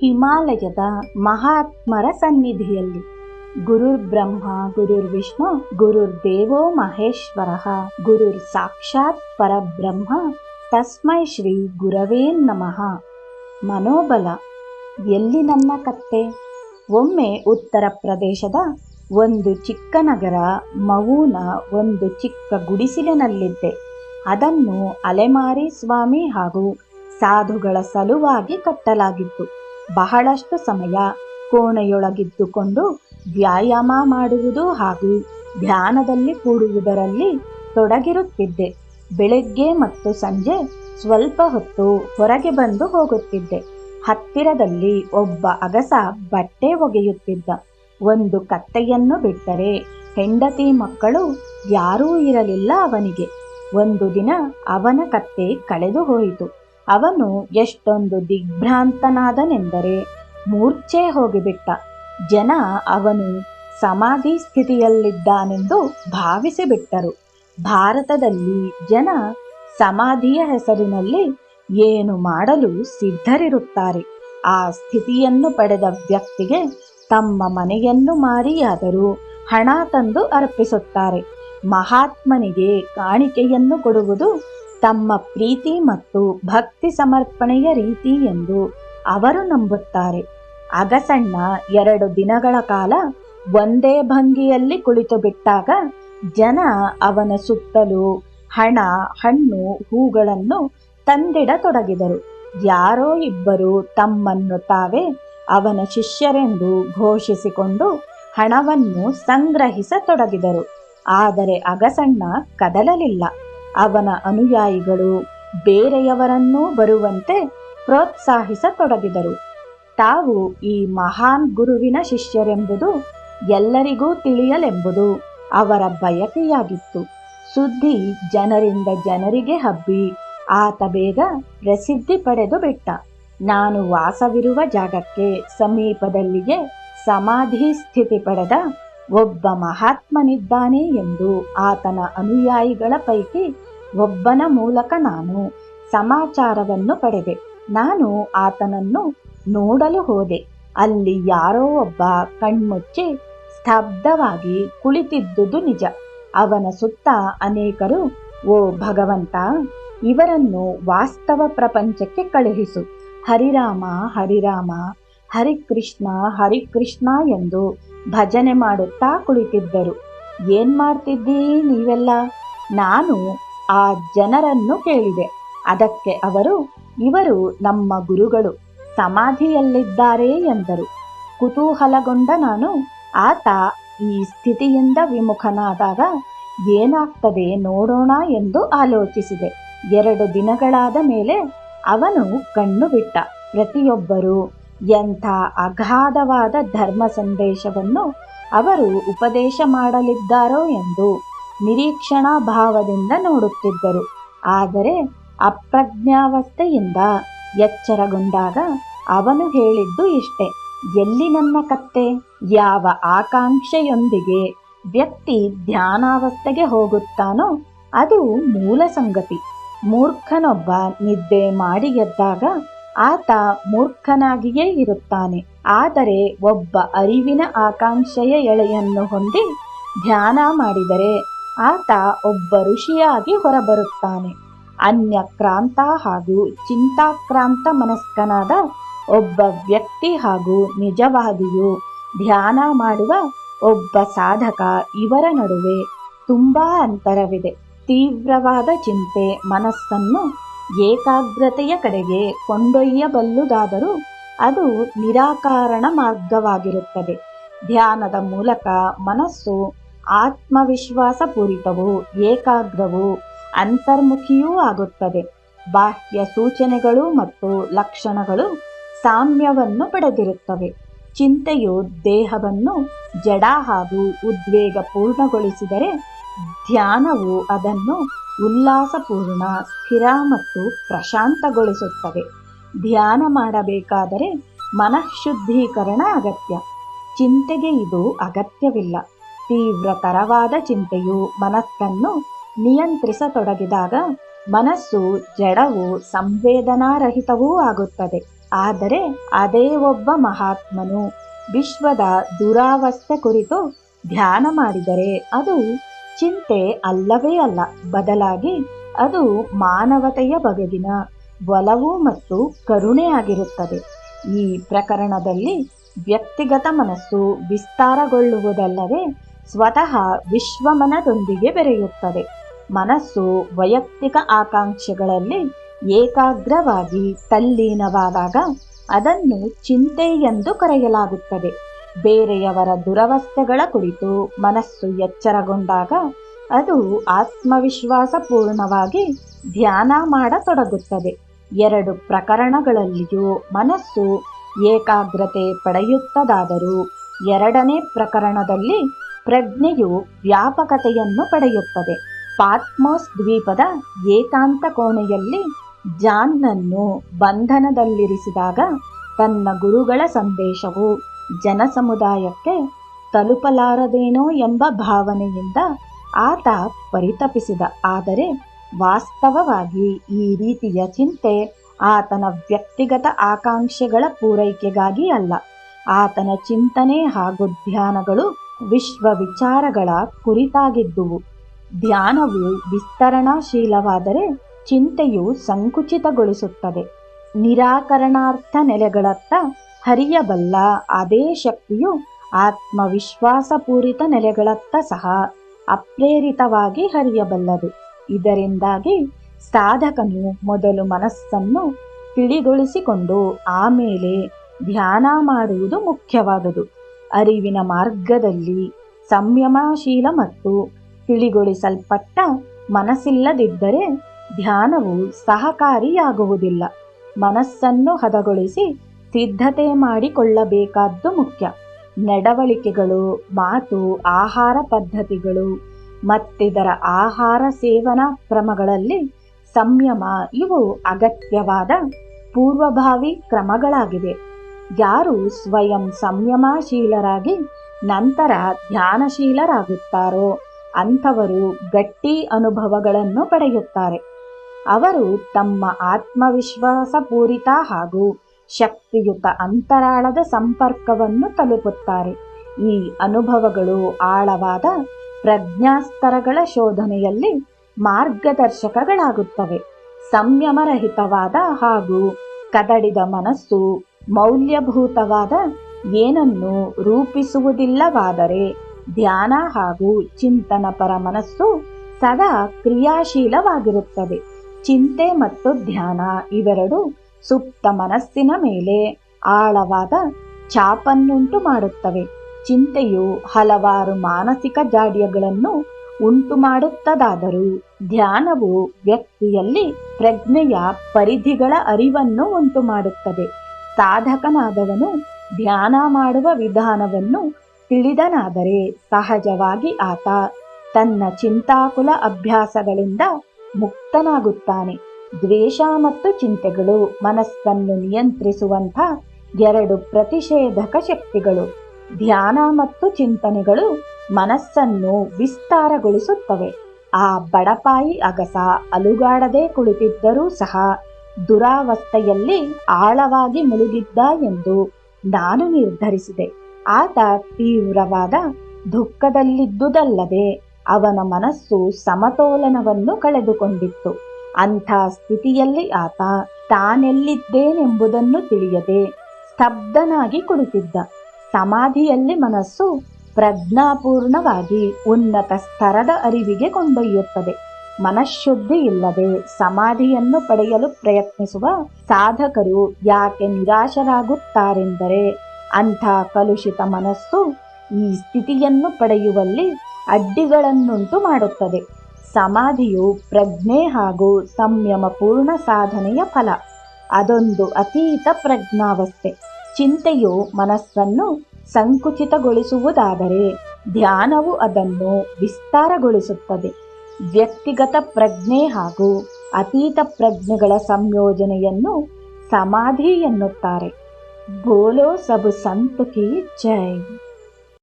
ಹಿಮಾಲಯದ ಮಹಾತ್ಮರ ಸನ್ನಿಧಿಯಲ್ಲಿ. ಗುರುರ್ ಬ್ರಹ್ಮ, ಗುರುರ್ ವಿಷ್ಣು, ಗುರುರ್ ದೇವೋ ಮಹೇಶ್ವರ. ಗುರುರ್ ಸಾಕ್ಷಾತ್ ಪರಬ್ರಹ್ಮ, ತಸ್ಮೈ ಶ್ರೀ ಗುರವೇ ನಮಃ. ಮನೋಬಲ, ಎಲ್ಲಿ ನನ್ನ ಕತ್ತೆ? ಒಮ್ಮೆ ಉತ್ತರ ಪ್ರದೇಶದ ಒಂದು ಚಿಕ್ಕ ನಗರ ಮವೂನ ಒಂದು ಚಿಕ್ಕ ಗುಡಿಸಿಲಿನಲ್ಲಿದ್ದೆ. ಅದನ್ನು ಅಲೆಮಾರಿ ಸ್ವಾಮಿ ಹಾಗೂ ಸಾಧುಗಳ ಸಲುವಾಗಿ ಕಟ್ಟಲಾಗಿತ್ತು. ಬಹಳಷ್ಟು ಸಮಯ ಕೋಣೆಯೊಳಗಿದ್ದುಕೊಂಡು ವ್ಯಾಯಾಮ ಮಾಡುವುದು ಹಾಗೂ ಧ್ಯಾನದಲ್ಲಿ ಕೂಡುವುದರಲ್ಲಿ ತೊಡಗಿರುತ್ತಿದ್ದೆ. ಬೆಳಗ್ಗೆ ಮತ್ತು ಸಂಜೆ ಸ್ವಲ್ಪ ಹೊತ್ತು ಹೊರಗೆ ಬಂದು ಹೋಗುತ್ತಿದ್ದೆ. ಹತ್ತಿರದಲ್ಲಿ ಒಬ್ಬ ಅಗಸ ಬಟ್ಟೆ ಒಗೆಯುತ್ತಿದ್ದ. ಒಂದು ಕತ್ತೆಯನ್ನು ಬಿಟ್ಟರೆ ಹೆಂಡತಿ ಮಕ್ಕಳು ಯಾರೂ ಇರಲಿಲ್ಲ ಅವನಿಗೆ. ಒಂದು ದಿನ ಅವನ ಕತ್ತೆ ಕಳೆದು ಹೋಯಿತು. ಅವನು ಎಷ್ಟೊಂದು ದಿಗ್ಭ್ರಾಂತನಾದನೆಂದರೆ ಮೂರ್ಛೆ ಹೋಗಿಬಿಟ್ಟ. ಜನ ಅವನು ಸಮಾಧಿ ಸ್ಥಿತಿಯಲ್ಲಿದ್ದಾನೆಂದು ಭಾವಿಸಿಬಿಟ್ಟರು. ಭಾರತದಲ್ಲಿ ಜನ ಸಮಾಧಿಯ ಹೆಸರಿನಲ್ಲಿ ಏನು ಮಾಡಲು ಸಿದ್ಧರಿರುತ್ತಾರೆ. ಆ ಸ್ಥಿತಿಯನ್ನು ಪಡೆದ ವ್ಯಕ್ತಿಗೆ ತಮ್ಮ ಮನೆಯನ್ನು ಮಾರಿಯಾದರೂ ಹಣ ತಂದು ಅರ್ಪಿಸುತ್ತಾರೆ. ಮಹಾತ್ಮನಿಗೆ ಕಾಣಿಕೆಯನ್ನು ಕೊಡುವುದು ತಮ್ಮ ಪ್ರೀತಿ ಮತ್ತು ಭಕ್ತಿ ಸಮರ್ಪಣೆಯ ರೀತಿ ಎಂದು ಅವರು ನಂಬುತ್ತಾರೆ. ಅಗಸಣ್ಣ ಎರಡು ದಿನಗಳ ಕಾಲ ಒಂದೇ ಭಂಗಿಯಲ್ಲಿ ಕುಳಿತು ಬಿಟ್ಟಾಗ ಜನ ಅವನ ಸುತ್ತಲೂ ಹಣ, ಹಣ್ಣು, ಹೂಗಳನ್ನು ತಂದಿಡತೊಡಗಿದರು. ಯಾರೋ ಇಬ್ಬರು ತಮ್ಮನ್ನು ತಾವೇ ಅವನ ಶಿಷ್ಯರೆಂದು ಘೋಷಿಸಿಕೊಂಡು ಹಣವನ್ನು ಸಂಗ್ರಹಿಸತೊಡಗಿದರು. ಆದರೆ ಅಗಸಣ್ಣ ಕದಲಲಿಲ್ಲ. ಅವನ ಅನುಯಾಯಿಗಳು ಬೇರೆಯವರನ್ನೂ ಬರುವಂತೆ ಪ್ರೋತ್ಸಾಹಿಸತೊಡಗಿದರು. ತಾವು ಈ ಮಹಾನ್ ಗುರುವಿನ ಶಿಷ್ಯರೆಂಬುದು ಎಲ್ಲರಿಗೂ ತಿಳಿಯಲೆಂಬುದು ಅವರ ಬಯಕೆಯಾಗಿತ್ತು. ಸುದ್ದಿ ಜನರಿಂದ ಜನರಿಗೆ ಹಬ್ಬಿ ಆತ ಬೇಗ ಪ್ರಸಿದ್ಧಿ ಪಡೆದು ಬಿಟ್ಟ. ನಾನು ವಾಸವಿರುವ ಜಾಗಕ್ಕೆ ಸಮೀಪದಲ್ಲಿಯೇ ಸಮಾಧಿ ಸ್ಥಿತಿ ಪಡೆದ ಒಬ್ಬ ಮಹಾತ್ಮನಿದ್ದಾನೆ ಎಂದು ಆತನ ಅನುಯಾಯಿಗಳ ಪೈಕಿ ಒಬ್ಬನ ಮೂಲಕ ನಾನು ಸಮಾಚಾರವನ್ನು ಪಡೆದೆ. ನಾನು ಆತನನ್ನು ನೋಡಲು ಹೋದೆ. ಅಲ್ಲಿ ಯಾರೋ ಒಬ್ಬ ಕಣ್ಮುಚ್ಚಿ ಸ್ತಬ್ಧವಾಗಿ ಕುಳಿತಿದ್ದುದು ನಿಜ. ಅವನ ಸುತ್ತ ಅನೇಕರು, ಓ ಭಗವಂತ, ಇವರನ್ನು ವಾಸ್ತವ ಪ್ರಪಂಚಕ್ಕೆ ಕಳುಹಿಸು. ಹರಿರಾಮ ಹರಿರಾಮ, ಹರಿಕೃಷ್ಣ ಹರಿಕೃಷ್ಣ ಎಂದು ಭಜನೆ ಮಾಡುತ್ತಾ ಕುಳಿತಿದ್ದರು. ಏನ್ ಮಾಡ್ತಿದ್ದೀ ನೀವೆಲ್ಲ? ನಾನು ಆ ಜನರನ್ನು ಕೇಳಿದೆ. ಅದಕ್ಕೆ ಅವರು, ಇವರು ನಮ್ಮ ಗುರುಗಳು, ಸಮಾಧಿಯಲ್ಲಿದ್ದಾರೆ ಎಂದರು. ಕುತೂಹಲಗೊಂಡ ನಾನು, ಆತ ಈ ಸ್ಥಿತಿಯಿಂದ ವಿಮುಖನಾದಾಗ ಏನಾಗ್ತದೆ ನೋಡೋಣ ಎಂದು ಆಲೋಚಿಸಿದೆ. ಎರಡು ದಿನಗಳಾದ ಮೇಲೆ ಅವನು ಕಣ್ಣು ಬಿಟ್ಟ. ಪ್ರತಿಯೊಬ್ಬರೂ ಎಂಥ ಅಗಾಧವಾದ ಧರ್ಮ ಸಂದೇಶವನ್ನು ಅವರು ಉಪದೇಶ ಮಾಡಲಿದ್ದಾರೋ ಎಂದು ನಿರೀಕ್ಷಣಾ ಭಾವದಿಂದ ನೋಡುತ್ತಿದ್ದರು. ಆದರೆ ಅಪ್ರಜ್ಞಾವಸ್ಥೆಯಿಂದ ಎಚ್ಚರಗೊಂಡಾಗ ಅವನು ಹೇಳಿದ್ದು ಇಷ್ಟೆ. ಎಲ್ಲಿ ನನ್ನ ಕತ್ತೆ? ಯಾವ ಆಕಾಂಕ್ಷೆಯೊಂದಿಗೆ ವ್ಯಕ್ತಿ ಧ್ಯಾನಾವಸ್ಥೆಗೆ ಹೋಗುತ್ತಾನೋ ಅದು ಮೂಲ ಸಂಗತಿ. ಮೂರ್ಖನೊಬ್ಬ ನಿದ್ದೆ ಮಾಡಿ ಎದ್ದಾಗ ಆತ ಮೂರ್ಖನಾಗಿಯೇ ಇರುತ್ತಾನೆ. ಆದರೆ ಒಬ್ಬ ಅರಿವಿನ ಆಕಾಂಕ್ಷೆಯ ಎಳೆಯನ್ನು ಹೊಂದಿ ಧ್ಯಾನ ಮಾಡಿದರೆ ಆತ ಒಬ್ಬ ಋಷಿಯಾಗಿ ಹೊರಬರುತ್ತಾನೆ. ಅನ್ಯ ಕ್ರಾಂತ ಹಾಗೂ ಚಿಂತಾಕ್ರಾಂತ ಮನಸ್ಕನಾದ ಒಬ್ಬ ವ್ಯಕ್ತಿ ಹಾಗೂ ನಿಜವಾದಿಯು ಧ್ಯಾನ ಮಾಡುವ ಒಬ್ಬ ಸಾಧಕ ಇವರ ನಡುವೆ ತುಂಬಾ ಅಂತರವಿದೆ. ತೀವ್ರವಾದ ಚಿಂತೆ ಮನಸ್ಸನ್ನು ಏಕಾಗ್ರತೆಯ ಕಡೆಗೆ ಕೊಂಡೊಯ್ಯಬಲ್ಲುದಾದರೂ ಅದು ನಿರಾಕಾರಣ ಮಾರ್ಗವಾಗಿರುತ್ತದೆ. ಧ್ಯಾನದ ಮೂಲಕ ಮನಸ್ಸು ಆತ್ಮವಿಶ್ವಾಸ ಪೂರಿತವೂ ಏಕಾಗ್ರವೂ ಅಂತರ್ಮುಖಿಯೂ ಆಗುತ್ತದೆ. ಬಾಹ್ಯ ಸೂಚನೆಗಳು ಮತ್ತು ಲಕ್ಷಣಗಳು ಸಾಮ್ಯವನ್ನು ಪಡೆದಿರುತ್ತವೆ. ಚಿಂತೆಯು ದೇಹವನ್ನು ಜಡ ಹಾಗೂ ಉದ್ವೇಗ ಪೂರ್ಣಗೊಳಿಸಿದರೆ ಧ್ಯಾನವು ಅದನ್ನು ಉಲ್ಲಾಸಪೂರ್ಣ, ಸ್ಥಿರ ಮತ್ತು ಪ್ರಶಾಂತಗೊಳಿಸುತ್ತದೆ. ಧ್ಯಾನ ಮಾಡಬೇಕಾದರೆ ಮನಃಶುದ್ಧೀಕರಣ ಅಗತ್ಯ. ಚಿಂತೆಗೆ ಇದು ಅಗತ್ಯವಿಲ್ಲ. ತೀವ್ರತರವಾದ ಚಿಂತೆಯು ಮನಸ್ಸನ್ನು ನಿಯಂತ್ರಿಸತೊಡಗಿದಾಗ ಮನಸ್ಸು ಜಡವು ಸಂವೇದನಾರಹಿತವೂ ಆಗುತ್ತದೆ. ಆದರೆ ಅದೇ ಒಬ್ಬ ಮಹಾತ್ಮನು ವಿಶ್ವದ ದುರಾವಸ್ಥೆ ಕುರಿತು ಧ್ಯಾನ ಮಾಡಿದರೆ ಅದು ಚಿಂತೆ ಅಲ್ಲವೇ ಅಲ್ಲ. ಬದಲಾಗಿ ಅದು ಮಾನವತೆಯ ಬಗೆಗಿನ ಒಲವು ಮತ್ತು ಕರುಣೆಯಾಗಿರುತ್ತದೆ ಈ ಪ್ರಕರಣದಲ್ಲಿ ವ್ಯಕ್ತಿಗತ ಮನಸ್ಸು ವಿಸ್ತಾರಗೊಳ್ಳುವುದಲ್ಲದೆ ಸ್ವತಃ ವಿಶ್ವಮನದೊಂದಿಗೆ ಬೆರೆಯುತ್ತದೆ. ಮನಸ್ಸು ವೈಯಕ್ತಿಕ ಆಕಾಂಕ್ಷೆಗಳಲ್ಲಿ ಏಕಾಗ್ರವಾಗಿ ತಲ್ಲೀನವಾದಾಗ ಅದನ್ನು ಚಿಂತೆ ಎಂದು ಕರೆಯಲಾಗುತ್ತದೆ. ಬೇರೆಯವರ ದುರವಸ್ಥೆಗಳ ಕುರಿತು ಮನಸ್ಸು ಎಚ್ಚರಗೊಂಡಾಗ ಅದು ಆತ್ಮವಿಶ್ವಾಸಪೂರ್ಣವಾಗಿ ಧ್ಯಾನ ಮಾಡತೊಡಗುತ್ತದೆ. ಎರಡು ಪ್ರಕರಣಗಳಲ್ಲಿಯೂ ಮನಸ್ಸು ಏಕಾಗ್ರತೆ ಪಡೆಯುತ್ತದಾದರೂ ಎರಡನೇ ಪ್ರಕರಣದಲ್ಲಿ ಪ್ರಜ್ಞೆಯು ವ್ಯಾಪಕತೆಯನ್ನು ಪಡೆಯುತ್ತದೆ. ಪಾತ್ಮೋಸ್ ದ್ವೀಪದ ಏಕಾಂತ ಕೋಣೆಯಲ್ಲಿ ಜಾನ್ನನ್ನು ಬಂಧನದಲ್ಲಿರಿಸಿದಾಗ ತನ್ನ ಗುರುಗಳ ಸಂದೇಶವು ಜನಸಮುದಾಯಕ್ಕೆ ತಲುಪಲಾರದೇನೋ ಎಂಬ ಭಾವನೆಯಿಂದ ಆತ ಪರಿತಪಿಸಿದ. ಆದರೆ ವಾಸ್ತವವಾಗಿ ಈ ರೀತಿಯ ಚಿಂತೆ ಆತನ ವ್ಯಕ್ತಿಗತ ಆಕಾಂಕ್ಷೆಗಳ ಪೂರೈಕೆಗಾಗಿ ಅಲ್ಲ. ಆತನ ಚಿಂತನೆ ಹಾಗೂ ಧ್ಯಾನಗಳು ವಿಶ್ವ ವಿಚಾರಗಳ ಕುರಿತಾಗಿದ್ದುವು. ಧ್ಯಾನವು ವಿಸ್ತರಣಾಶೀಲವಾದರೆ ಚಿಂತೆಯು ಸಂಕುಚಿತಗೊಳಿಸುತ್ತದೆ. ನಿರಾಕರಣಾರ್ಥ ನೆಲೆಗಳತ್ತ ಹರಿಯಬಲ್ಲ ಅದೇ ಶಕ್ತಿಯು ಆತ್ಮವಿಶ್ವಾಸಪೂರಿತ ನೆಲೆಗಳತ್ತ ಸಹ ಅಪ್ರೇರಿತವಾಗಿ ಹರಿಯಬಲ್ಲದು. ಇದರಿಂದಾಗಿ ಸಾಧಕನು ಮೊದಲು ಮನಸ್ಸನ್ನು ತಿಳಿಗೊಳಿಸಿಕೊಂಡು ಆಮೇಲೆ ಧ್ಯಾನ ಮಾಡುವುದು ಮುಖ್ಯವಾದುದು. ಅರಿವಿನ ಮಾರ್ಗದಲ್ಲಿ ಸಂಯಮಶೀಲ ಮತ್ತು ತಿಳಿಗೊಳಿಸಲ್ಪಟ್ಟ ಮನಸ್ಸಿಲ್ಲದಿದ್ದರೆ ಧ್ಯಾನವು ಸಹಕಾರಿಯಾಗುವುದಿಲ್ಲ. ಮನಸ್ಸನ್ನು ಹದಗೊಳಿಸಿ ಸಿದ್ಧತೆ ಮಾಡಿಕೊಳ್ಳಬೇಕಾದ್ದು ಮುಖ್ಯ. ನಡವಳಿಕೆಗಳು, ಮಾತು, ಆಹಾರ ಪದ್ಧತಿಗಳು ಮತ್ತಿದರ ಆಹಾರ ಸೇವನಾ ಕ್ರಮಗಳಲ್ಲಿ ಸಂಯಮ ಇವು ಅಗತ್ಯವಾದ ಪೂರ್ವಭಾವಿ ಕ್ರಮಗಳಾಗಿವೆ. ಯಾರು ಸ್ವಯಂ ಸಂಯಮಶೀಲರಾಗಿ ನಂತರ ಧ್ಯಾನಶೀಲರಾಗುತ್ತಾರೋ ಅಂಥವರು ಗಟ್ಟಿ ಅನುಭವಗಳನ್ನು ಪಡೆಯುತ್ತಾರೆ. ಅವರು ತಮ್ಮ ಆತ್ಮವಿಶ್ವಾಸಪೂರಿತ ಹಾಗೂ ಶಕ್ತಿಯುತ ಅಂತರಾಳದ ಸಂಪರ್ಕವನ್ನು ತಲುಪುತ್ತಾರೆ. ಈ ಅನುಭವಗಳು ಆಳವಾದ ಪ್ರಜ್ಞಾಸ್ತರಗಳ ಶೋಧನೆಯಲ್ಲಿ ಮಾರ್ಗದರ್ಶಕಗಳಾಗುತ್ತವೆ. ಸಂಯಮರಹಿತವಾದ ಹಾಗೂ ಕದಡಿದ ಮನಸ್ಸು ಮೌಲ್ಯಭೂತವಾದ ಏನನ್ನು ರೂಪಿಸುವುದಿಲ್ಲವಾದರೆ ಧ್ಯಾನ ಹಾಗೂ ಚಿಂತನ ಪರ ಮನಸ್ಸು ಸದಾ ಕ್ರಿಯಾಶೀಲವಾಗಿರುತ್ತದೆ. ಚಿಂತೆ ಮತ್ತು ಧ್ಯಾನ ಇವೆರಡು ಸುಪ್ತ ಮನಸ್ಸಿನ ಮೇಲೆ ಆಳವಾದ ಛಾಪನ್ನುಂಟು ಮಾಡುತ್ತವೆ. ಚಿಂತೆಯು ಹಲವಾರು ಮಾನಸಿಕ ಜಾಡ್ಯಗಳನ್ನು ಉಂಟು ಮಾಡುತ್ತದಾದರೂ ಧ್ಯಾನವು ವ್ಯಕ್ತಿಯಲ್ಲಿ ಪ್ರಜ್ಞೆಯ ಪರಿಧಿಗಳ ಅರಿವನ್ನು ಉಂಟು ಮಾಡುತ್ತದೆ. ಸಾಧಕನಾದವನು ಧ್ಯಾನ ಮಾಡುವ ವಿಧಾನವನ್ನು ತಿಳಿದನಾದರೆ ಸಹಜವಾಗಿ ಆತ ತನ್ನ ಚಿಂತಾಕುಲ ಅಭ್ಯಾಸಗಳಿಂದ ಮುಕ್ತನಾಗುತ್ತಾನೆ. ದ್ವೇಷ ಮತ್ತು ಚಿಂತೆಗಳು ಮನಸ್ಸನ್ನು ನಿಯಂತ್ರಿಸುವಂಥ ಎರಡು ಪ್ರತಿಷೇಧಕ ಶಕ್ತಿಗಳು. ಧ್ಯಾನ ಮತ್ತು ಚಿಂತನೆಗಳು ಮನಸ್ಸನ್ನು ವಿಸ್ತಾರಗೊಳಿಸುತ್ತವೆ. ಆ ಬಡಪಾಯಿ ಅಗಸ ಅಲುಗಾಡದೆ ಕುಳಿತಿದ್ದರೂ ಸಹ ದುರಾವಸ್ಥೆಯಲ್ಲಿ ಆಳವಾಗಿ ಮುಳುಗಿದ್ದ ಎಂದು ನಾನು ನಿರ್ಧರಿಸಿದೆ. ಆತ ತೀವ್ರವಾದ ದುಃಖದಲ್ಲಿದ್ದುದಲ್ಲದೆ ಅವನ ಮನಸ್ಸು ಸಮತೋಲನವನ್ನು ಕಳೆದುಕೊಂಡಿತ್ತು. ಅಂಥ ಸ್ಥಿತಿಯಲ್ಲಿ ಆತ ತಾನೆಲ್ಲಿದ್ದೇನೆಂಬುದನ್ನು ತಿಳಿಯದೆ ಸ್ತಬ್ಧನಾಗಿ ಕುಳಿತಿದ್ದ. ಸಮಾಧಿಯಲ್ಲಿ ಮನಸ್ಸು ಪ್ರಜ್ಞಾಪೂರ್ಣವಾಗಿ ಉನ್ನತ ಸ್ತರದ ಅರಿವಿಗೆ ಕೊಂಡೊಯ್ಯುತ್ತದೆ. ಮನಃಶುದ್ಧಿ ಇಲ್ಲದೆ ಸಮಾಧಿಯನ್ನು ಪಡೆಯಲು ಪ್ರಯತ್ನಿಸುವ ಸಾಧಕರು ಯಾಕೆ ನಿರಾಶರಾಗುತ್ತಾರೆಂದರೆ ಅಂಥ ಕಲುಷಿತ ಮನಸ್ಸು ಈ ಸ್ಥಿತಿಯನ್ನು ಪಡೆಯುವಲ್ಲಿ ಅಡ್ಡಿಗಳನ್ನುಂಟು ಮಾಡುತ್ತದೆ. ಸಮಾಧಿಯು ಪ್ರಜ್ಞೆ ಹಾಗೂ ಸಂಯಮ ಪೂರ್ಣ ಸಾಧನೆಯ ಫಲ. ಅದೊಂದು ಅತೀತ ಪ್ರಜ್ಞಾವಸ್ಥೆ. ಚಿಂತೆಯು ಮನಸ್ಸನ್ನು ಸಂಕುಚಿತಗೊಳಿಸುವುದಾದರೆ ಧ್ಯಾನವು ಅದನ್ನು ವಿಸ್ತಾರಗೊಳಿಸುತ್ತದೆ. ವ್ಯಕ್ತಿಗತ ಪ್ರಜ್ಞೆ ಹಾಗೂ ಅತೀತ ಪ್ರಜ್ಞೆಗಳ ಸಂಯೋಜನೆಯನ್ನು ಸಮಾಧಿ ಎನ್ನುತ್ತಾರೆ. ಬೋಲೋ ಸಬ್ ಸಂತಕಿ ಜೈ.